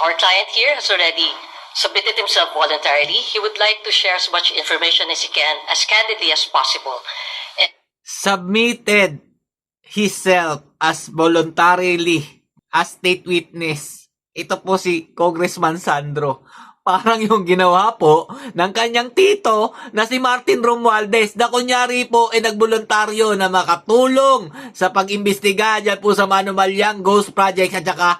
Our client here has already submitted himself voluntarily. He would like to share as much information as he can, as candidly as possible. And submitted himself as voluntarily as state witness. Ito po si Congressman Sandro. Parang yung ginawa po ng kanyang tito na si Martin Romualdez na kunyari po ay nagboluntaryo na makatulong sa pag-imbestiga dyan po sa Manumalyang Ghost Project at saka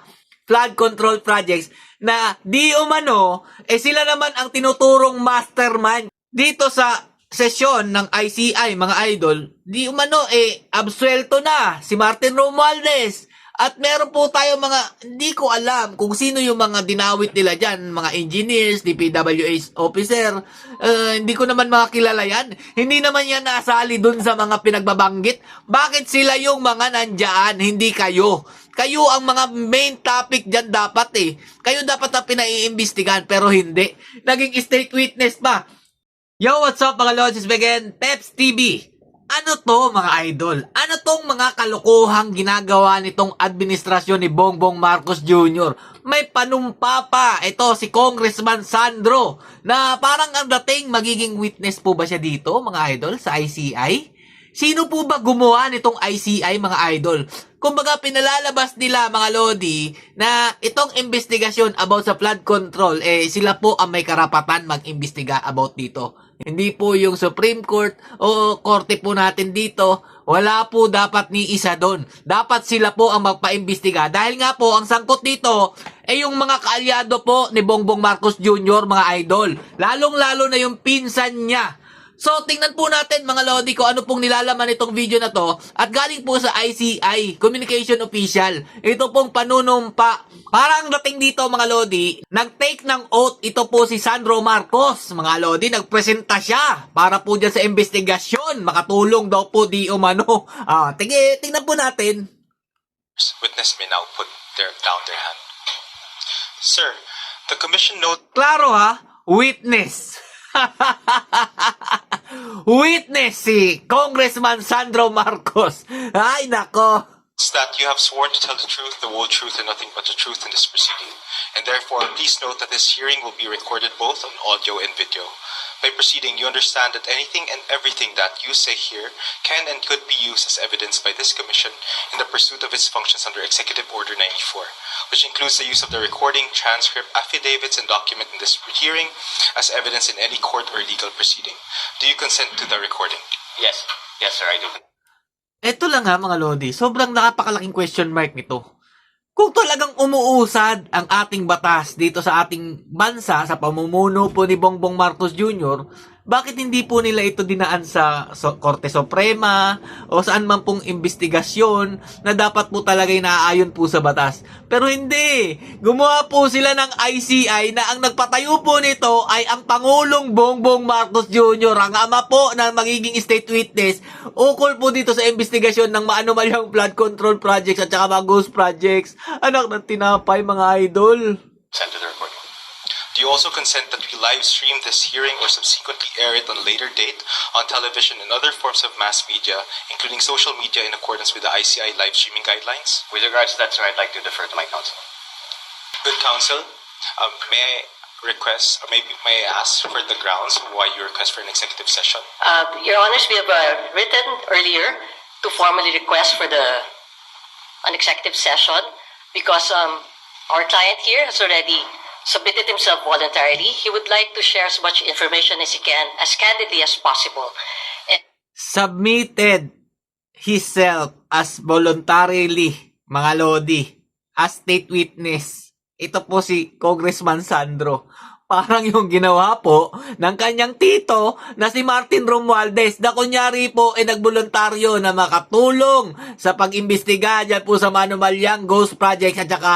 flood control projects na di umano, eh sila naman ang tinuturong mastermind dito sa sesyon ng ICI, mga idol, di umano, eh, absuelto na si Martin Romualdez. At meron po tayo mga, hindi ko alam kung sino yung mga dinawit nila dyan, mga engineers, DPWH officer, eh, hindi ko naman makakilala yan. Hindi naman yan nasali dun sa mga pinagbabanggit. Bakit sila yung mga nandyan, hindi kayo? Kayo ang mga main topic dyan dapat eh. Kayo dapat na pinaiimbestigahan pero hindi. Naging state witness pa. Yo, what's up mga Lodges Begin? Peps TV. Ano to mga idol? Ano tong mga kalokohang ginagawa nitong administrasyon ni Bongbong Marcos Jr.? May panumpa pa. Ito si Congressman Sandro na parang ang dating magiging witness po ba siya dito mga idol sa ICI? Sino po ba gumawa nitong ICI mga idol? Kumbaga pinalalabas nila mga Lodi na itong investigasyon about sa flood control eh sila po ang may karapatan mag-imbestiga about dito. Hindi po yung Supreme Court o korte po natin dito. Wala po dapat ni isa doon. Dapat sila po ang magpaimbestiga. Dahil nga po, ang sangkot dito, eh yung mga kaalyado po ni Bongbong Marcos Jr., mga idol. Lalong-lalo na yung pinsan niya. So, tingnan po natin mga Lodi ko ano pong nilalaman itong video na to at galing po sa ICI, Communication Official. Ito pong panunumpa. Parang dating dito mga Lodi, nag-take ng oath ito po si Sandro Marcos. Mga Lodi, nagpresenta siya para po dyan sa investigasyon. Makatulong daw po di umano. Ah, tige, tingnan po natin. Witness may now put their, down their hand. Sir, the commission note Klaro ha, witness. witness si Congressman Sandro Marcos. Ay nako. That you have sworn to tell the truth, the whole truth, and nothing but the truth in this proceeding. And therefore, please note that this hearing will be recorded both on audio and video. By proceeding, you understand that anything and everything that you say here can and could be used as evidence by this Commission in the pursuit of its functions under Executive Order 94, which includes the use of the recording, transcript, affidavits, and document in this hearing as evidence in any court or legal proceeding. Do you consent to the recording? Yes. Yes, sir, I do. Ito lang ha mga Lodi, sobrang nakapakalaking question mark nito. Kung talagang umuusad ang ating batas dito sa ating bansa sa pamumuno po ni Bongbong Marcos Jr., bakit hindi po nila ito dinaan sa Korte Suprema o saan man pong investigasyon na dapat po talaga naaayon po sa batas? Pero hindi! Gumawa po sila ng ICI na ang nagpatayo po nito ay ang Pangulong Bongbong Marcos Jr., ang ama po ng magiging state witness, ukol po dito sa investigasyon ng maanumalyang flood control projects at saka mga ghost projects. Anak ng tinapay mga idol. Consent to the recording. Do you also consent that we live stream this hearing or subsequently air it on a later date on television and other forms of mass media, including social media, in accordance with the ICI live streaming guidelines? With regards to that, sir, I'd like to defer to my counsel. Good counsel, um, may I request, or maybe may I ask for the grounds why you request for an executive session? Uh, Your Honors, we have uh, written earlier to formally request for the an executive session because um, our client here has already submitted himself voluntarily. He would like to share as much information as he can, as candidly as possible. And submitted himself as voluntarily, mga Lodi, as state witness. Ito po si Congressman Sandro. Parang yung ginawa po ng kanyang tito na si Martin Romualdez na kunyari po ay nagboluntaryo na makatulong sa pag-imbestiga dyan po sa Manumalyang Ghost Projects at saka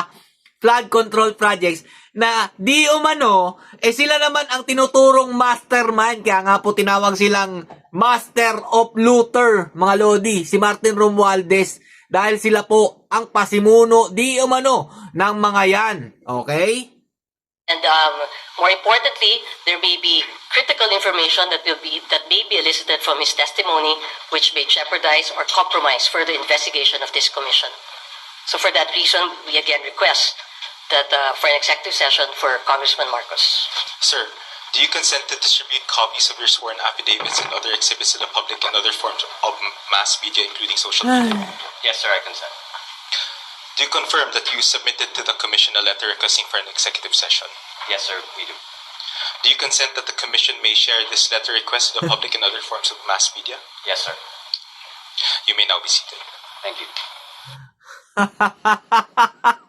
flood control projects na di umano, eh sila naman ang tinuturong mastermind. Kaya nga po tinawag silang Master of Luther, mga Lodi, si Martin Romualdez. Dahil sila po ang pasimuno di umano ng mga yan. Okay? And um, more importantly, there may be critical information that will be that may be elicited from his testimony, which may jeopardize or compromise further investigation of this commission. So, for that reason, we again request that uh, for an executive session for Congressman Marcos. Sir, do you consent to distribute copies of your sworn affidavits and other exhibits to the public and other forms of mass media, including social media? Yes, sir, I consent. Do you confirm that you submitted to the Commission a letter requesting for an executive session? Yes, sir, we do. Do you consent that the Commission may share this letter request to the public and other forms of mass media? Yes, sir. You may now be seated. Thank you.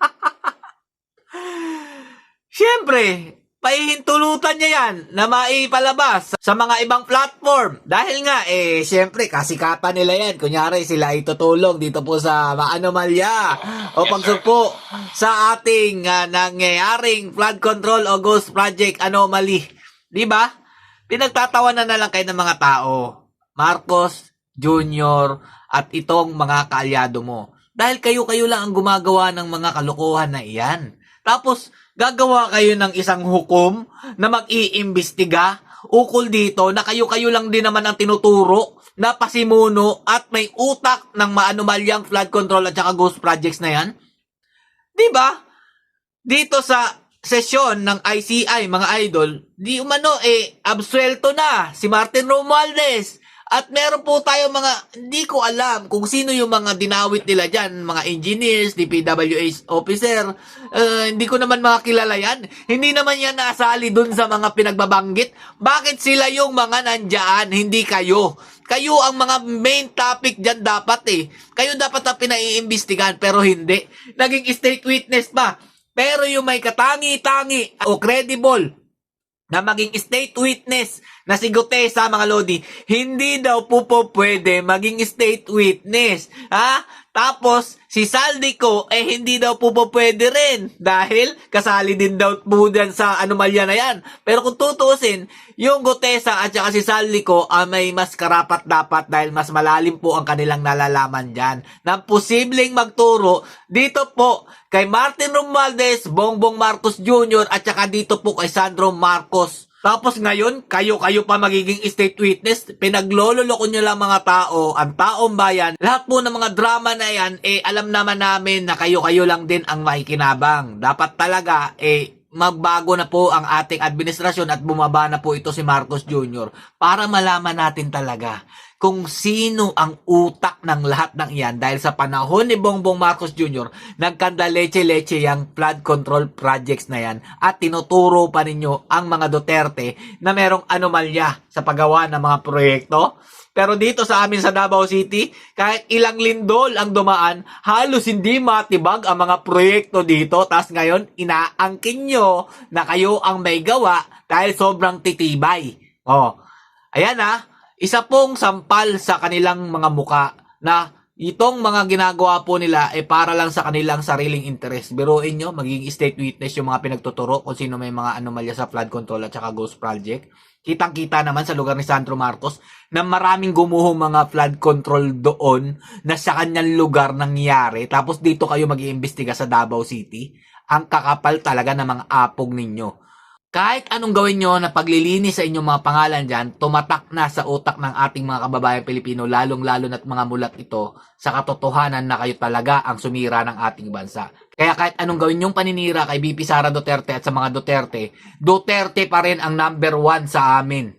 Siyempre, pahihintulutan niya yan na maipalabas sa mga ibang platform. Dahil nga, eh, siyempre, kasikatan nila yan. Kunyari, sila ay tutulong dito po sa maanomalya o pagsugpo sa ating ah, nangyayaring flood control o ghost project anomaly. Di ba? Pinagtatawanan na lang kayo ng mga tao. Marcos, Junior, at itong mga kaalyado mo. Dahil kayo-kayo lang ang gumagawa ng mga kalokohan na iyan. Tapos, gagawa kayo ng isang hukom na mag-iimbestiga ukol dito na kayo-kayo lang din naman ang tinuturo na pasimuno at may utak ng maanumalyang flood control at saka ghost projects na yan. Ba? Dito sa sesyon ng ICI, mga idol, di umano eh, absuelto na si Martin Romualdez. At meron po tayo mga, hindi ko alam kung sino yung mga dinawit nila dyan, mga engineers, DPWH officer, Eh, hindi ko naman makakilala yan. Hindi naman yan nasali dun sa mga pinagbabanggit. Bakit sila yung mga nandyan, hindi kayo? Kayo ang mga main topic dyan dapat eh. Kayo dapat ang pinaiimbestigahan, pero hindi. Naging state witness pa. Pero yung may katangi-tangi o credible na maging state witness na si Gutesa mga Lodi, hindi daw po po pwede maging state witness. Ha? Tapos, si Saldico, eh hindi daw po po pwede rin. Dahil, kasali din daw po dyan sa anomalya na yan. Pero kung tutusin, yung Gutesa at saka si Saldico, ah, may mas karapat dapat dahil mas malalim po ang kanilang nalalaman dyan. Na posibleng magturo dito po kay Martin Romualdez, Bongbong Marcos Jr. at saka dito po kay Sandro Marcos. Tapos ngayon, kayo-kayo pa magiging state witness, pinaglololoko nyo lang mga tao, ang taong bayan, lahat po ng mga drama na yan, eh alam naman namin na kayo-kayo lang din ang makikinabang. Dapat talaga, eh magbago na po ang ating administrasyon at bumaba na po ito si Marcos Jr. para malaman natin talaga kung sino ang utak ng lahat ng iyan dahil sa panahon ni Bongbong Marcos Jr. nagkanda leche-leche yung flood control projects na yan at tinuturo pa ninyo ang mga Duterte na merong anomalya sa paggawa ng mga proyekto. Pero dito sa amin sa Davao City, kahit ilang lindol ang dumaan, halos hindi matibag ang mga proyekto dito. Tapos ngayon, inaangkin nyo na kayo ang may gawa dahil sobrang titibay. Oh, ayan ah, isa pong sampal sa kanilang mga muka na itong mga ginagawa po nila ay para lang sa kanilang sariling interest. Biruin nyo, magiging state witness yung mga pinagtuturo kung sino may mga anomalya sa flood control at saka ghost project. Kitang-kita naman sa lugar ni Sandro Marcos na maraming gumuhong mga flood control doon na sa kanyang lugar nangyari. Tapos dito kayo mag-iimbestiga sa Davao City. Ang kakapal talaga ng mga apog ninyo. Kahit anong gawin nyo na paglilinis sa inyong mga pangalan dyan, tumatak na sa utak ng ating mga kababayan Pilipino, lalong-lalo na't mga mulat ito, sa katotohanan na kayo talaga ang sumira ng ating bansa. Kaya kahit anong gawin yung paninira kay BP Sara Duterte at sa mga Duterte, Duterte pa rin ang number one sa amin.